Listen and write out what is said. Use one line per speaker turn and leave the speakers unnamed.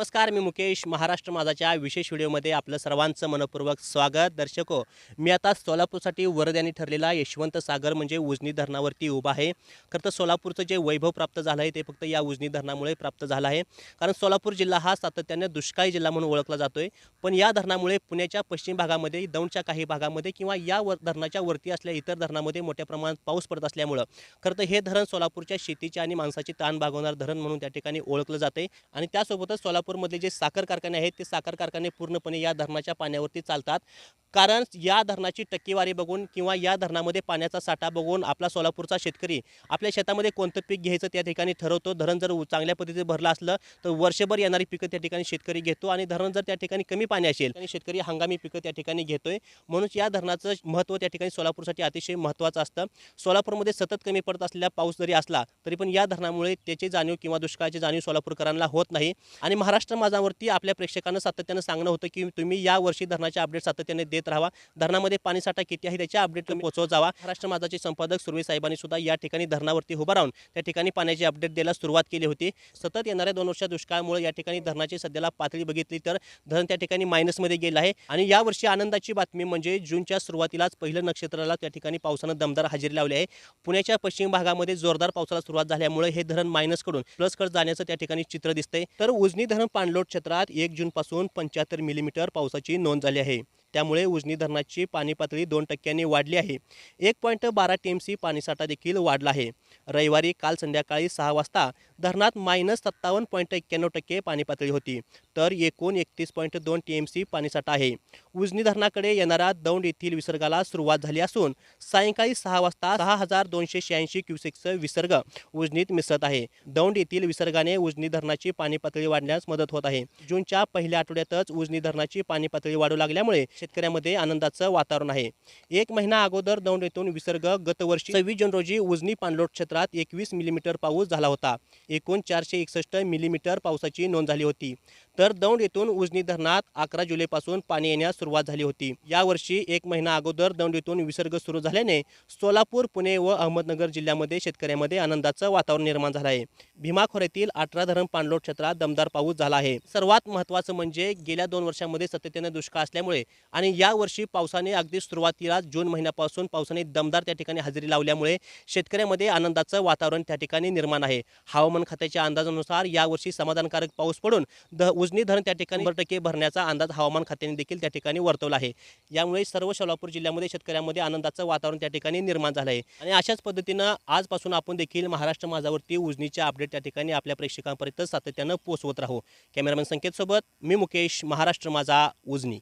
नमस्कार मी मुकेश महाराष्ट्र माझाच्या विशेष व्हिडिओमध्ये आपलं सर्वांचं मनपूर्वक स्वागत. दर्शको मी आता सोलापूरसाठी वरद्याने ठरलेला यशवंत सागर म्हणजे उजनी धरणावरती उभा आहे. खरं तर सोलापूरचं जे वैभव प्राप्त झालं आहे ते फक्त या उजनी धरणामुळे प्राप्त झालं आहे. कारण सोलापूर जिल्हा हा सातत्याने दुष्काळी जिल्हा म्हणून ओळखला जातोय. पण या धरणामुळे पुण्याच्या पश्चिम भागामध्ये दौंडच्या काही भागामध्ये किंवा या वर धरणाच्या वरती असल्या इतर धरणामध्ये मोठ्या प्रमाणात पाऊस पडत असल्यामुळं खरं तर हे धरण सोलापूरच्या शेतीचे आणि माणसाची ताण भागवणार धरण म्हणून त्या ठिकाणी ओळखलं जाते आणि त्यासोबतच सोलापूर नागपूरमधले जे साखर कारखाने आहेत ते साखर कारखाने पूर्णपणे या धरणाच्या पाण्यावरती चालतात. कारण या धरणाची टक्केवारी बघून किंवा या धरणामध्ये पाण्याचा साठा बघून आपला सोलापूरचा शेतकरी आपल्या शेतामध्ये कोणतं पीक घ्यायचं त्या ठिकाणी ठरवतो. धरण जर चांगल्या पद्धतीने भरलं असलं तर वर्षभर येणारी पिकं त्या ठिकाणी शेतकरी घेतो आणि धरण जर त्या ठिकाणी कमी पाणी असेल आणि शेतकरी हंगामी पिकं त्या ठिकाणी घेतोय. म्हणून या धरणाचं महत्त्व त्या ठिकाणी सोलापूरसाठी अतिशय महत्त्वाचं असतं. सोलापूरमध्ये सतत कमी पडत असलेला पाऊस जरी असला तरी पण या धरणामुळे त्याची जाणीव किंवा दुष्काळाची जाणीव सोलापूरकरांना होत नाही. आणि महाराष्ट्र माझावरती आपल्या प्रेक्षकांना सातत्यानं सांगणं होतं की तुम्ही या वर्षी धरणाचे अपडेट सातत्याने देत राहा धरणामध्ये पाणीसाठा किती आहे त्याचे अपडेट पोहोचवत जावा. महाराष्ट्र माझाचे संपादक सुरवे साहेबांनी सुद्धा या ठिकाणी धरणावरती उभं राहून त्या ठिकाणी पाण्याचे अपडेट द्यायला सुरुवात केली होती. सतत येणाऱ्या दोन वर्षा दुष्काळामुळे या ठिकाणी धरणाची सध्याला पातळी बघितली तर धरण त्या ठिकाणी मायनसमध्ये गेलं आहे. आणि यावर्षी आनंदाची बातमी म्हणजे जूनच्या सुरुवातीलाच पहिलं नक्षत्राला त्या ठिकाणी पावसानं दमदार हजेरी लावली आहे. पुण्याच्या पश्चिम भागामध्ये जोरदार पावसाला सुरुवात झाल्यामुळे हे धरण मायनसकडून प्लसकडे जाण्याचं त्या ठिकाणी चित्र दिसतंय. तर उजनी धरण पाणलोट क्षेत्रात एक जूनपासून पंच्याहत्तर मिलीमीटर पावसाची नोंद झाली आहे. त्यामुळे उजनी धरणाची पाणी पातळी दोन टक्क्यांनी वाढली आहे. एक पॉईंट बारा टी एम सी पाणीसाठा देखील वाढला आहे. रविवारी काल संध्याकाळी सहा वाजता धरणात मायनस सत्तावन्न पॉईंट एक्क्याण्णव टक्के पाणी पातळी होती. तर एकूण एकतीस पॉईंट दोन टी एम सी पाणीसाठा आहे. उजनी धरणाकडे येणारा दौंड येथील विसर्गाला सुरुवात झाली असून सायंकाळी सहा वाजता सहा हजार दोनशे शहाऐंशी क्युसेकचं विसर्ग उजनीत मिसळत आहे. दौंड येथील विसर्गाने उजनी धरणाची पाणी पातळी वाढण्यास मदत होत आहे. जूनच्या पहिल्या आठवड्यातच उजनी धरणाची पाणी पातळी वाढू लागल्यामुळे शेतकऱ्यामध्ये आनंदाचं वातावरण आहे. एक महिना अगोदर दौंड येथून विसर्ग गतवर्षी सव्वीस जून रोजी उजनी पाणलोट क्षेत्रात एकवीस मिलीमीटर पाऊस झाला होता. एकूण चारशे एकसष्ट मिलीमीटर पावसाची नोंद झाली होती. तर दौंड येथून उजनी धरणात अकरा जुलैपासून पाणी येण्यास सुरुवात झाली होती. यावर्षी एक महिना अगोदर दौंड येथून विसर्ग सुरू झाल्याने सोलापूर पुणे व अहमदनगर जिल्ह्यामध्ये शेतकऱ्यामध्ये आनंदाचं वातावरण निर्माण झालं आहे. भीमा खोऱ्यातील अठरा धरण पाणलोट क्षेत्रात दमदार पाऊस झाला आहे. सर्वात महत्त्वाचं म्हणजे गेल्या दोन वर्षांमध्ये सातत्याने दुष्काळ असल्यामुळे आणि यावर्षी पावसाने अगदी सुरुवातीला जून महिन्यापासून पावसाने दमदार त्या ठिकाणी हजेरी लावल्यामुळे शेतकऱ्यामध्ये आनंदाचं वातावरण त्या ठिकाणी निर्माण आहे. हवामान खात्याच्या अंदाजानुसार यावर्षी समाधानकारक पाऊस पडून द उजनी धरण त्या ठिकाणी शंभर टक्के भरण्याचा अंदाज हवामान खात्याने देखील त्या ठिकाणी वर्तवला आहे. यामुळे सर्व सोलापूर जिल्ह्यामध्ये शेतकऱ्यांमध्ये आनंदाचं वातावरण त्या ठिकाणी निर्माण झालं आहे. आणि अशाच पद्धतीनं आजपासून आपण देखील महाराष्ट्र माझावरती उजनीच्या अपडेट त्या ठिकाणी आपल्या प्रेक्षकांपर्यंत सातत्यानं पोहोचवत राहू. कॅमेरामॅन संकेतसोबत मी मुकेश महाराष्ट्र माझा उजनी.